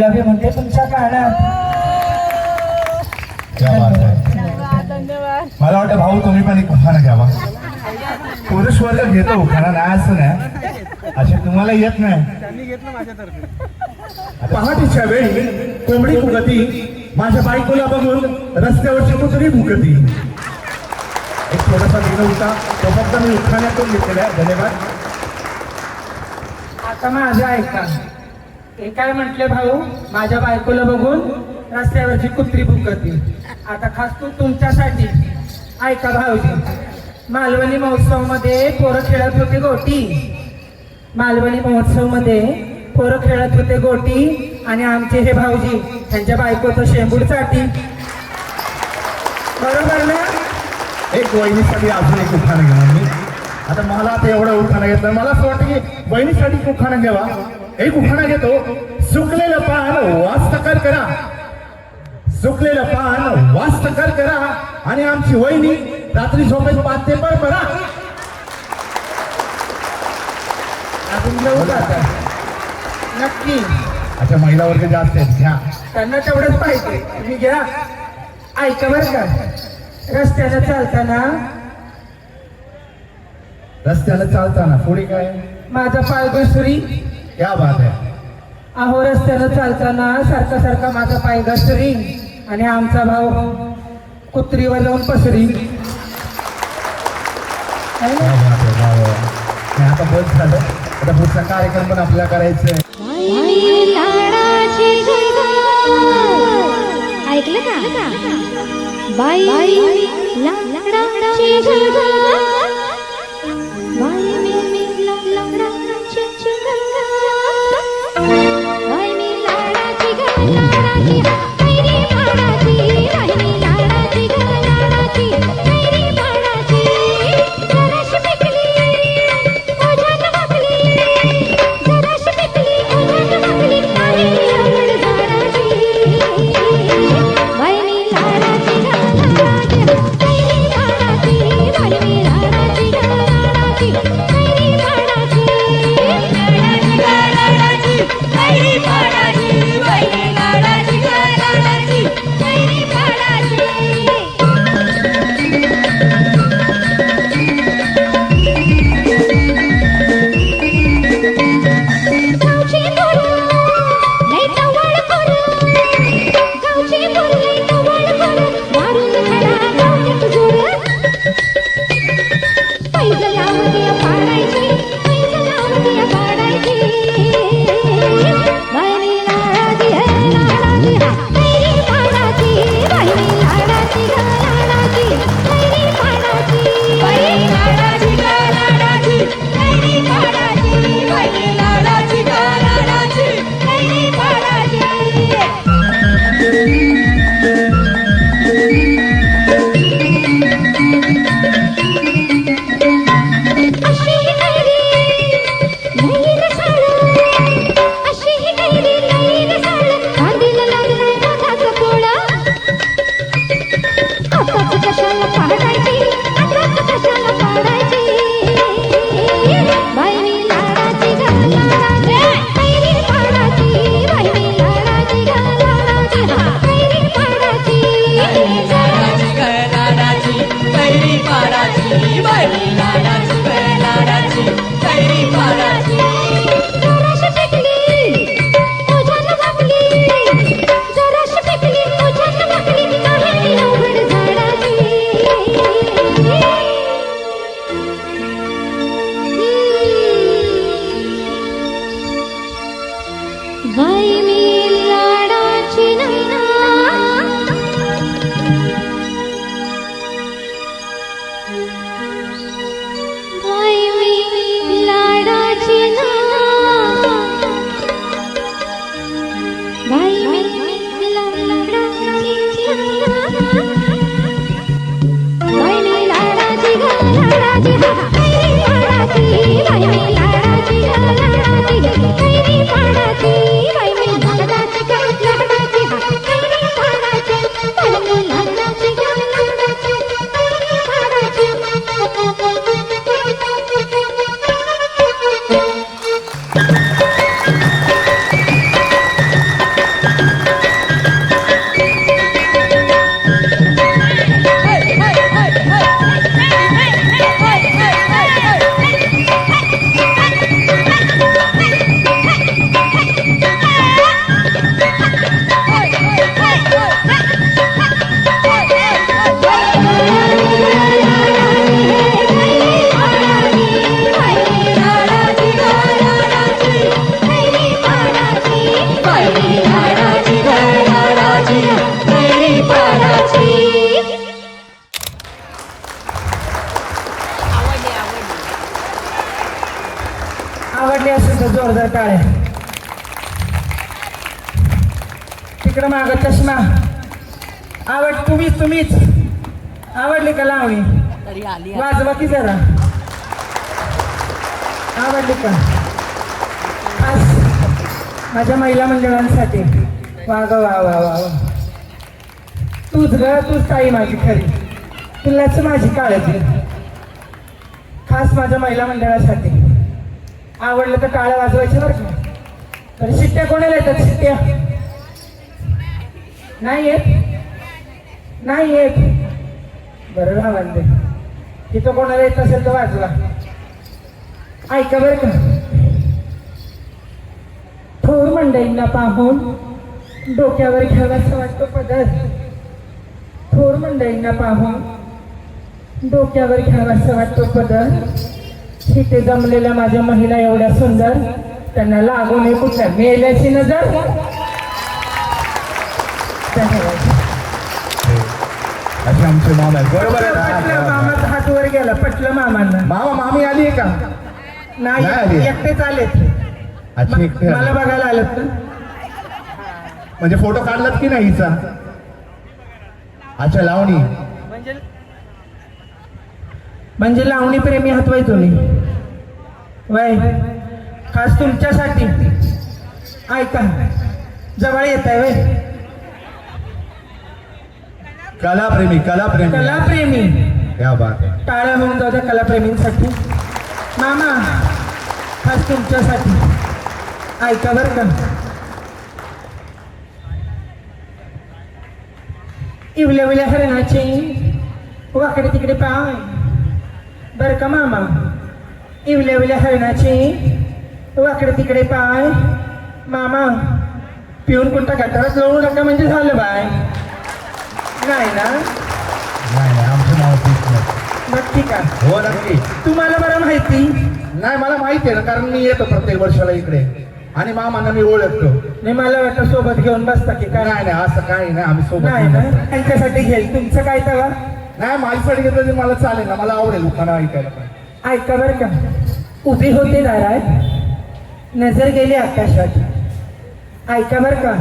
Love you म्हणते तुमच्या कानात मला वाटतं भाऊ तुम्ही पण एक उखाणा घ्यावा. पुरुष वर्ग घेतो उखाणा नाही असं नाही. असे तुम्हाला येत नाही. पहाटेच्या वेळी कोंबडी फुगती माझ्या बायकोला बघून रस्त्यावरची कुत्री भुकती एक थोडासा दिलं होता तो फक्त मी उखाण्यातून घेतलेला आहे. धन्यवाद. आता माझं ऐका. हे काय म्हटले भाऊ? माझ्या बायकोला बघून रस्त्यावरची कुत्री भुकती आता खास तू तुमच्यासाठी. ऐका भाऊजी. मालवणी महोत्सवमध्ये पोरं खेळत होते गोटी. मालवणी महोत्सवमध्ये पोरं खेळत होते गोटी आणि आमचे हे भाऊजी त्यांच्या बायकोचं शेंबूडसाठी बरोबर ना? एक वहिनीसाठी अजून एक उखाणं घेणार मी आता मला आता एवढं उखाणं घेतलं. मला असं वाटतं की बहिणीसाठी उखाणं घ्यावा एक उखाणं घेतो. सुकलेलं पान वास्तकर करा सुकलेलं पान वास्तकर करा आणि आमची वहिनी रात्री झोपेत पाच बरा घेऊ का आता? नक्की. अच्छा महिला वर्ग जास्त आहेत. घ्या. त्यांना तेवढंच पाहिजे. तुम्ही घ्या. ऐका बरं का. रस्त्याला चालताना रस्त्याला चालताना पुढे काय? माझा पाय घसरी. क्या बात आहे अहो रस्त्याला चालताना सारखा सारखा माझा पाय घसरी आणि आमचा भाऊ कुत्रीवर जाऊन पसरी है आता बस झालं. आता पुढचा कार्यक्रम पण आपल्याला करायचा आहे ऐकलं का? बाई लाडाची कैरी लाडाची हा माग चष्मा. आवड तुम्हीच तुम्हीच. आवडली का लावणी? वाजवा की जरा. आवडली का खास माझ्या महिला मंडळांसाठी. वा ग वा वा वा वा. तूच ग तूच ताई माझी खरी. तुलाच माझी काळजी. खास माझ्या महिला मंडळासाठी. आवडलं तर टाळं वाजवायचे बरं का. तर शिट्ट्या कोणाला येतात? शिट्ट्या? नाही येत. नाही येत. बरं राहवांदे म्हणजे. तिथं कोणाला येत असेल तर वाचला. ऐका बरं का. थोर मंडईंना पाहून डोक्यावर घ्यावासा वाटतो पदर. थोर मंडईंना पाहून डोक्यावर घ्यावासा वाटतो पदर. तिथे जमलेल्या माझ्या महिला एवढ्या सुंदर. त्यांना लागू नये कुठल्या मेल्याची नजर. आमचे मामा. आहेत बरोबर आहे पटलं ना? मामाचा हात वर गेला पटलं मामांना. मामा मामी आली आहे का? नाही नाही आली. एकटेच आलेत. अच्छी एकटे मला आले. बघायला आलेत ना म्हणजे फोटो काढलात की नाही हिचा? अच्छा लावणी. म्हणजे म्हणजे लावणी प्रेमी हात वय तुम्ही? वय? खास तुमच्यासाठी. ऐका. जवळ येत आहे वय? कलाप्रेमी कलाप्रेमी. कलाप्रेमी. क्या बात आहे टाळ्या होऊन जाऊ द्या कलाप्रेमींसाठी. मामा खास तुमच्यासाठी. ऐका बरं का. इवल्या विल्या हरणाचे वाकडे तिकडे पाय. बरं का मामा? इवल्या विल्या हरणाचे वाकडे तिकडे पाय. मामा पिऊन कोणता गटारात जाऊ नका म्हणजे झालं बाय. नाही ना नाही नाही आमचं नाव नाही. नक्की का? हो नक्की. तुम्हाला बरं माहिती? नाही मला माहिती आहे ना कारण मी येतो प्रत्येक वर्षाला इकडे. आणि मामांना मी ओळखतो. नाही मला वाटतं सोबत घेऊन बसता की काय? नाही नाही असं काही नाही आम्ही सोबत नाही ना? नाही. त्यांच्यासाठी घेईल. तुमचं काय तेव्हा नाही माझ्यासाठी घेतलं तरी मला चालेल ना मला आवडेल उखाणा ऐकायला पण. ऐका बरं का. उभी होते दारात नजर गेली आकाशात. ऐका बरं का.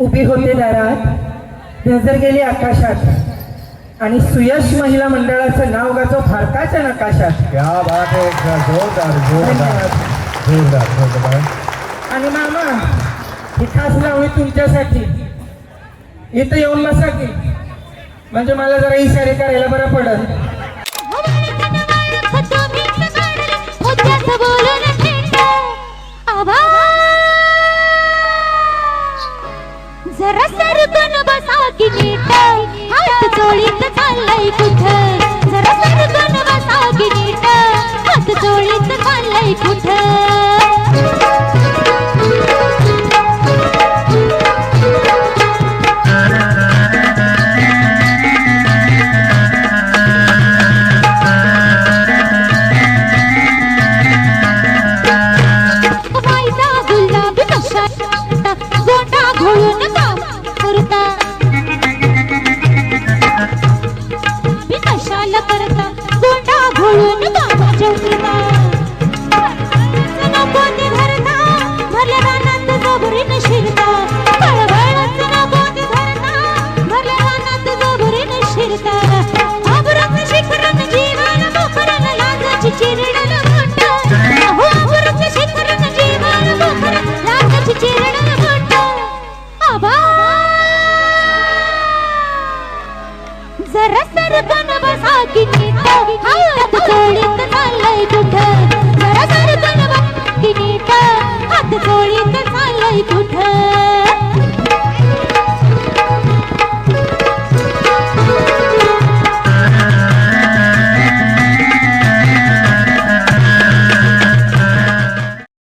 उभी होते दारात नजर गेली आकाशात आणि सुयश महिला मंडळाचं नाव गाजो भारताच्या नकाशात क्या बात आहे जोरदार जोरदार धन्यवाद. जोरदार जोरदार आणि मामा ही खास लावणी तुमच्यासाठी इथं येऊन बसा की म्हणजे मला जरा इशारे करायला बरं पडल जरा सरकन बसा की नीट. हात चोळीत जरा सरकन बसा की नीट. हात चोळीत चाललंय कुठं? कुठं?